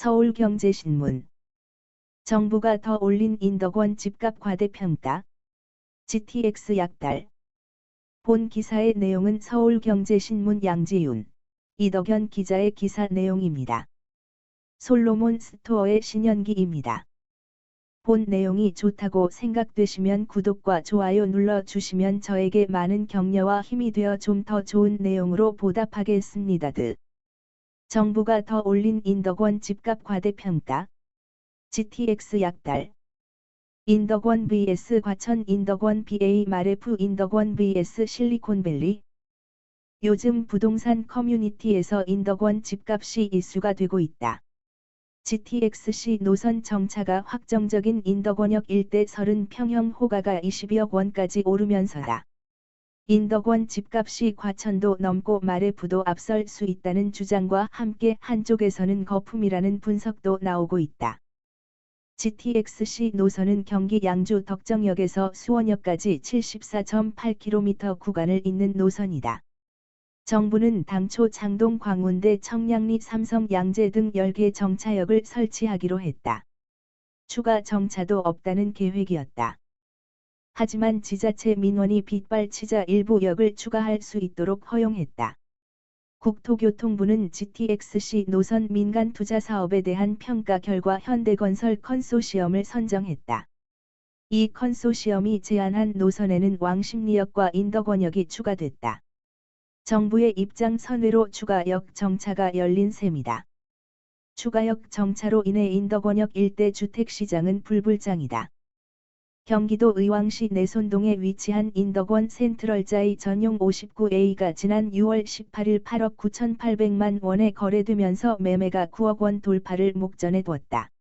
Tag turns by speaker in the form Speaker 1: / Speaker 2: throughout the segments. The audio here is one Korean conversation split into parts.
Speaker 1: 서울경제신문 정부가 더 올린 인덕원 집값 과대평가 GTX 약달 본 기사의 내용은 서울경제신문 양지윤, 이덕현 기자의 기사 내용입니다. 솔로몬 스토어의 신현기입니다. 본 내용이 좋다고 생각되시면 구독과 좋아요 눌러 주시면 저에게 많은 격려와 힘이 되어 좀 더 좋은 내용으로 보답하겠습니다. 드. 정부가 더 올린 인덕원 집값 과대평가 GTX 약달 인덕원 vs 과천 인덕원 BA 마레프 인덕원 vs 실리콘밸리 요즘 부동산 커뮤니티에서 인덕원 집값이 이슈가 되고 있다. GTX-C 노선 정차가 확정적인 인덕원역 일대 30평형 호가가 20억 원까지 오르면서다. 인덕원 집값이 과천도 넘고 마레프도 앞설 수 있다는 주장과 함께 한쪽에서는 거품이라는 분석도 나오고 있다. GTX-C 노선은 경기 양주 덕정역에서 수원역까지 74.8km 구간을 잇는 노선이다. 정부는 당초 장동 광운대 청량리 삼성 양재 등 10개 정차역을 설치하기로 했다. 추가 정차도 없다는 계획이었다. 하지만 지자체 민원이 빗발치자 일부 역을 추가할 수 있도록 허용했다. 국토교통부는 GTX-C 노선 민간 투자 사업에 대한 평가 결과 현대건설 컨소시엄을 선정했다. 이 컨소시엄이 제안한 노선에는 왕십리역과 인덕원역이 추가됐다. 정부의 입장 선회로 추가역 정차가 열린 셈이다. 추가역 정차로 인해 인덕원역 일대 주택시장은 불불장이다. 경기도 의왕시 내손동에 위치한 인덕원 센트럴자이 전용 59A가 지난 6월 18일 8억 9,800만 원에 거래되면서 매매가 9억 원 돌파를 목전에 뒀다.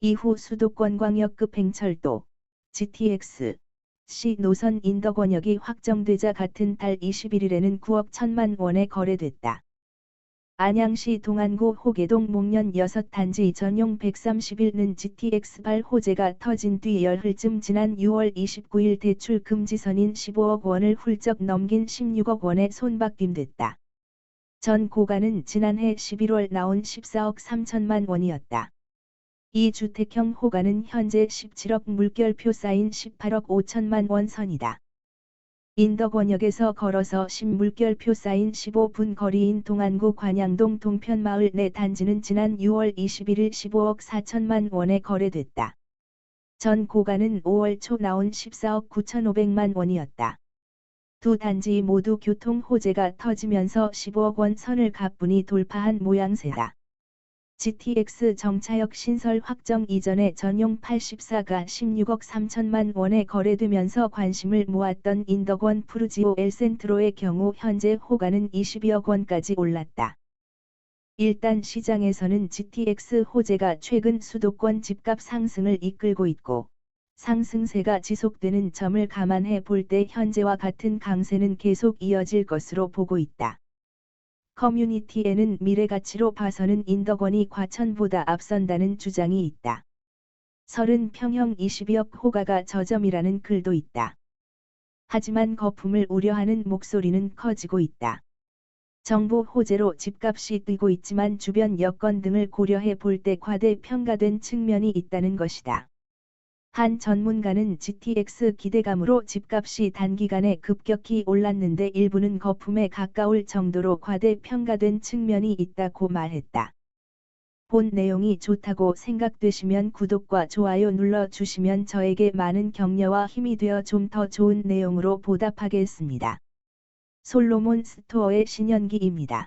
Speaker 1: 이후 수도권 광역급 행철도 GTX C 노선 인덕원역이 확정되자 같은 달 21일에는 9억 1천만 원에 거래됐다. 안양시 동안구 호계동 목련 6단지 전용 131는 GTX8 호재가 터진 뒤 열흘쯤 지난 6월 29일 대출 금지선인 15억 원을 훌쩍 넘긴 16억 원에 손바뀜됐다. 전 고가는 지난해 11월 나온 14억 3천만 원이었다. 이 주택형 호가는 현재 17억 물결표 쌓인 18억 5천만 원 선이다. 인덕원역에서 걸어서 10물결표 쌓인 15분 거리인 동안구 관양동 동편마을 내 단지는 지난 6월 21일 15억 4천만 원에 거래됐다. 전 고가는 5월 초 나온 14억 9천5백만 원이었다. 두 단지 모두 교통 호재가 터지면서 15억 원 선을 가뿐히 돌파한 모양새다. GTX 정차역 신설 확정 이전에 전용 84가 16억 3천만 원에 거래되면서 관심을 모았던 인덕원 푸르지오 엘센트로의 경우 현재 호가는 22억 원까지 올랐다. 일단 시장에서는 GTX 호재가 최근 수도권 집값 상승을 이끌고 있고 상승세가 지속되는 점을 감안해 볼 때 현재와 같은 강세는 계속 이어질 것으로 보고 있다. 커뮤니티에는 미래 가치로 봐서는 인덕원이 과천보다 앞선다는 주장이 있다. 30평형 20억 호가가 저점이라는 글도 있다. 하지만 거품을 우려하는 목소리는 커지고 있다. 정부 호재로 집값이 뛰고 있지만 주변 여건 등을 고려해 볼 때 과대평가된 측면이 있다는 것이다. 한 전문가는 GTX 기대감으로 집값이 단기간에 급격히 올랐는데 일부는 거품에 가까울 정도로 과대평가된 측면이 있다고 말했다. 본 내용이 좋다고 생각되시면 구독과 좋아요 눌러주시면 저에게 많은 격려와 힘이 되어 좀 더 좋은 내용으로 보답하겠습니다. 솔로몬 스토어의 신현기입니다.